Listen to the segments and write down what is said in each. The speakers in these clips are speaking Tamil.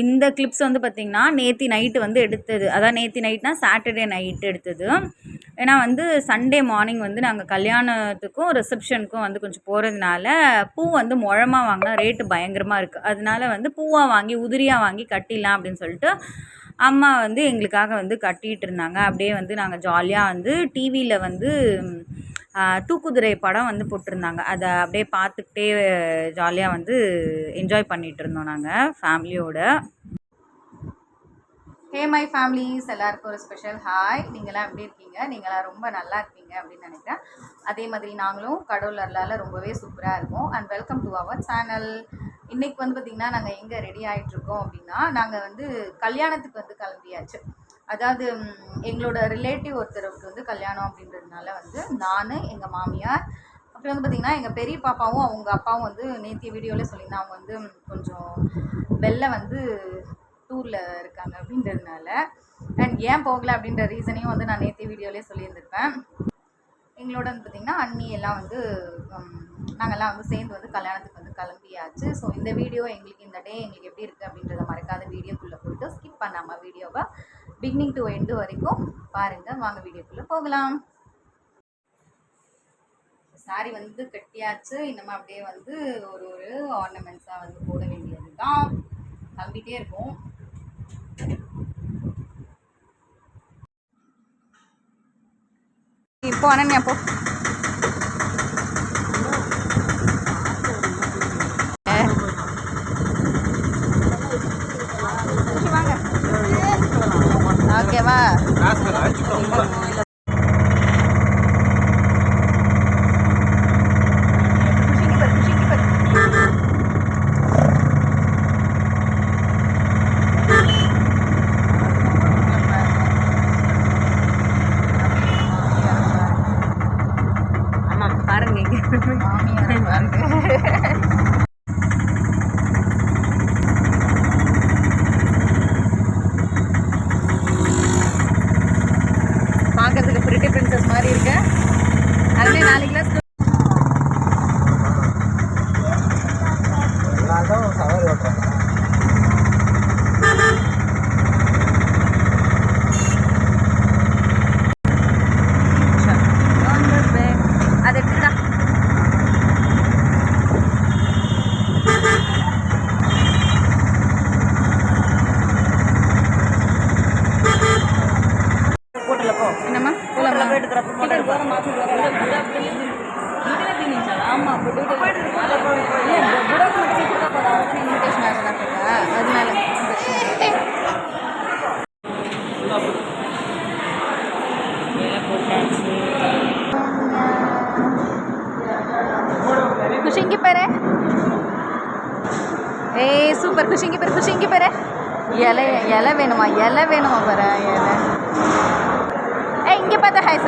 இந்த கிளிப்ஸ் வந்து பார்த்திங்கன்னா நேற்று நைட்டு வந்து எடுத்தது. அதான் நேற்று நைட்னா சாட்டர்டே நைட்டு எடுத்தது. ஏன்னா வந்து சண்டே மார்னிங் வந்து நாங்கள் கல்யாணத்துக்கும் ரிசப்ஷனுக்கும் வந்து கொஞ்சம் போகிறதுனால பூ வந்து முழமாக வாங்கினா ரேட்டு பயங்கரமாக இருக்குது அதனால வந்து பூவாக வாங்கி உதிரியாக வாங்கி கட்டிடலாம் அப்படின்னு சொல்லிட்டு அம்மா வந்து எங்களுக்காக வந்து கட்டிகிட்டு இருந்தாங்க. அப்படியே வந்து நாங்கள் ஜாலியாக வந்து டிவியில் வந்து தூக்குதிரை படம் வந்து போட்டிருந்தாங்க. அதை அப்படியே பார்த்துக்கிட்டே ஜாலியாக வந்து என்ஜாய் பண்ணிகிட்டு இருந்தோம் நாங்கள் ஃபேமிலியோட ஹே மை ஃபேமிலிஸ் எல்லாருக்கும் ஒரு ஸ்பெஷல் ஹாய் நீங்களாம் எப்படி இருக்கீங்க? நீங்களாம் ரொம்ப நல்லா இருப்பீங்க அப்படின்னு நினைக்கிறேன். அதே மாதிரி நாங்களும் கடவுள் அருளால் ரொம்பவே சூப்பராக இருக்கும். And welcome to our channel இன்றைக்கி வந்து பார்த்திங்கன்னா நாங்கள் எங்கே ரெடி ஆகிட்ருக்கோம் அப்படின்னா நாங்கள் வந்து கல்யாணத்துக்கு வந்து கிளம்பியாச்சு. அதாவது எங்களோட ரிலேட்டிவ் ஒருத்தருக்கு வந்து கல்யாணம் அப்படின்றதுனால வந்து நான் எங்கள் மாமியார் அப்புறம் வந்து பார்த்திங்கன்னா எங்கள் பெரிய பாப்பாவும் அவங்க அப்பாவும் வந்து நேற்று வீடியோவில் சொல்லியிருந்தேன் அவங்க வந்து கொஞ்சம் வெளில வந்து டூரில் இருக்காங்க அப்படின்றதுனால. அண்ட் ஏன் போகல அப்படின்ற ரீசனையும் வந்து நான் நேற்று வீடியோலேயே சொல்லியிருந்திருப்பேன். எங்களோட வந்து பார்த்திங்கன்னா அண்ணி எல்லாம் வந்து நாங்கள்லாம் வந்து சேர்ந்து வந்து கல்யாணத்துக்கு வந்து கிளம்பியாச்சு. ஸோ இந்த வீடியோ எங்களுக்கு இந்த டே எங்களுக்கு எப்படி இருக்குது அப்படின்றத மறக்காத வீடியோக்குள்ளே போயிட்டு ஸ்கிப் பண்ணாமல் வீடியோவை பிகினிங் டு எண்டு வரைக்கும் பாருங்கள் வாங்க வீடியோக்குள்ளே போகலாம். சாரி வந்து கட்டியாச்சு. இன்னமும் அப்படியே வந்து ஒரு ஒரு ஆர்னமெண்ட்ஸாக வந்து போட வேண்டியது தான் தம்பிகிட்டே இருக்கும் இப்போ அனன்யா போ. 哎你吗 என்னம்மா போலாம் போயிட்டு போலாம் மாற்றி எல்லாரும் சவாரி ஓட்டுறாங்க அது எடுத்துக்கா என்னம்மா போலாமா அதனால குஷிங்கி பாரு ஏய் சூப்பர் குஷிங்கி பாரு குஷிங்கி பாரு இலை இலை வேணுமா இலை வேணுமா பாரு இலை ஏய் இங்கே பார்த்தா ஹாய்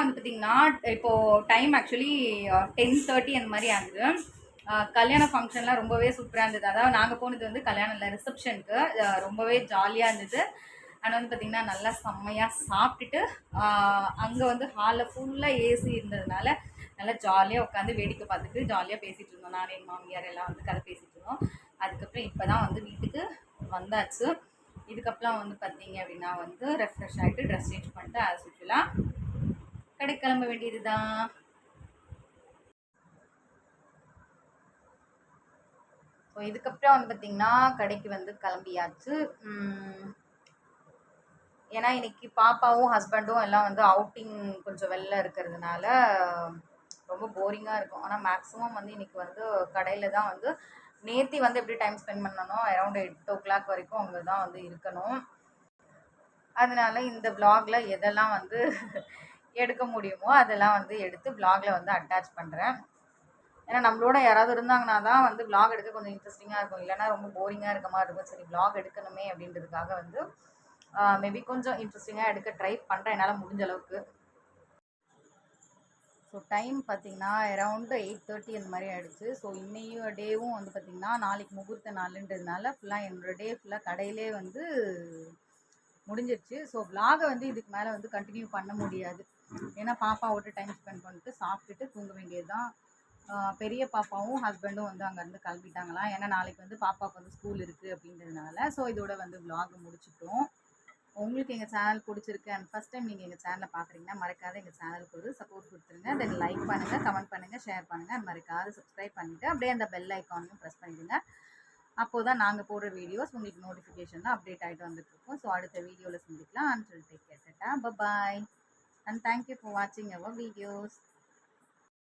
வந்து பார்த்திங்கன்னா இப்போது டைம் ஆக்சுவலி டென் தேர்ட்டி அந்த மாதிரி ஆகுது. கல்யாண ஃபங்க்ஷன்லாம் ரொம்பவே சூப்பராக இருந்தது. அதாவது நாங்கள் போனது வந்து கல்யாணம் இல்லை ரிசப்ஷனுக்கு ரொம்பவே ஜாலியாக இருந்தது. அண்ட் வந்து பார்த்திங்கன்னா நல்லா செம்மையாக சாப்பிட்டுட்டு அங்கே வந்து ஹாலில் ஃபுல்லாக ஏசி இருந்ததுனால நல்லா ஜாலியாக உட்காந்து வேடிக்கை பார்த்துட்டு ஜாலியாக பேசிகிட்டு இருந்தோம். நான் என் மாமியார் எல்லாம் வந்து கதை பேசிகிட்டு இருந்தோம். அதுக்கப்புறம் இப்போ தான் வந்து வீட்டுக்கு வந்தாச்சு. இதுக்கப்புறம் வந்து பார்த்தீங்க அப்படின்னா வந்து ரெஃப்ரெஷ் ஆகிட்டு ட்ரெஸ் சேஞ்ச் பண்ணிட்டு ஆஸ் யூஷுவலாக கடைக்கு கிளம்ப வேண்டியது தான் ஸோ இதுக்கப்புறம் வந்து பார்த்திங்கன்னா கடைக்கு வந்து கிளம்பியாச்சு. ஏன்னா இன்னைக்கு பாப்பாவும் ஹஸ்பண்டும் எல்லாம் வந்து அவுட்டிங் கொஞ்சம் வெளில இருக்கிறதுனால ரொம்ப போரிங்காக இருக்கும். ஆனால் மேக்ஸிமம் வந்து இன்னைக்கு வந்து கடையில் தான் வந்து நேத்தி வந்து எப்படி டைம் ஸ்பெண்ட் பண்ணணும் அரௌண்ட் எயிட் ஓ கிளாக் வரைக்கும் அங்கே தான் வந்து இருக்கணும். அதனால இந்த விலாகில் எதெல்லாம் வந்து எடுக்க முடியுமோ அதெல்லாம் வந்து எடுத்து vlogல வந்து அட்டாச் பண்ணுறேன் ஏன்னா நம்மளோட யாராவது இருந்தாங்கன்னா தான் வந்து vlog எடுக்க கொஞ்சம் இன்ட்ரெஸ்டிங்காக இருக்கும். இல்லைன்னா ரொம்ப போரிங்காக இருக்க மாதிரி இருக்கும். சரி vlog எடுக்கணுமே அப்படின்றதுக்காக வந்து மேபி கொஞ்சம் இன்ட்ரெஸ்டிங்காக எடுக்க ட்ரை பண்ணுறேன் என்னால் முடிஞ்ச அளவுக்கு. ஸோ டைம் பார்த்தீங்கன்னா அரௌண்டு எயிட் தேர்ட்டி அந்த மாதிரி ஆகிடுச்சு ஸோ இன்னையும் டேவும் வந்து பார்த்திங்கன்னா நாளைக்கு முகூர்த்த நாளுன்றதுனால ஃபுல்லாக என்னோட டே ஃபுல்லாக கடையிலே வந்து முடிஞ்சிருச்சு. ஸோ விலாகை வந்து இதுக்கு மேலே வந்து கண்டினியூ பண்ண முடியாது. ஏன்னா பாப்பாவோட டைம் ஸ்பெண்ட் பண்ணிட்டு சாப்பிட்டுட்டு தூங்க வேண்டியது தான் பெரிய பாப்பாவும் ஹஸ்பண்டும் வந்து அங்கேருந்து கிளம்பிட்டாங்களாம் ஏன்னா நாளைக்கு வந்து பாப்பாவுக்கு வந்து ஸ்கூல் இருக்குது அப்படின்றதுனால. ஸோ இதோட வந்து விலாக் முடிச்சிட்டோம். உங்களுக்கு எங்கள் சேனல் பிடிச்சிருக்கு அண்ட் ஃபஸ்ட் டைம் நீங்கள் எங்கள் சேனலை பார்க்குறீங்கன்னா மறக்காத எங்கள் சேனலுக்கு ஒரு சப்போர்ட் கொடுத்துருங்க. தென் லைக் பண்ணுங்கள் கமெண்ட் பண்ணுங்கள் ஷேர் பண்ணுங்கள் and மறக்காத சப்ஸ்கிரைப் பண்ணிவிட்டு அப்படியே அந்த பெல் ஐக்கானையும் ப்ரெஸ் பண்ணிவிடுங்க அப்போ தான் நாங்கள் போடுற வீடியோஸ் உங்களுக்கு நோட்டிஃபிகேஷனில் அப்டேட் ஆகிட்டு வந்துட்டுருக்கோம் ஸோ அடுத்த வீடியோவில் சந்திக்கலாம். And take care bye and thank you for வாட்சிங் அவர் வீடியோஸ்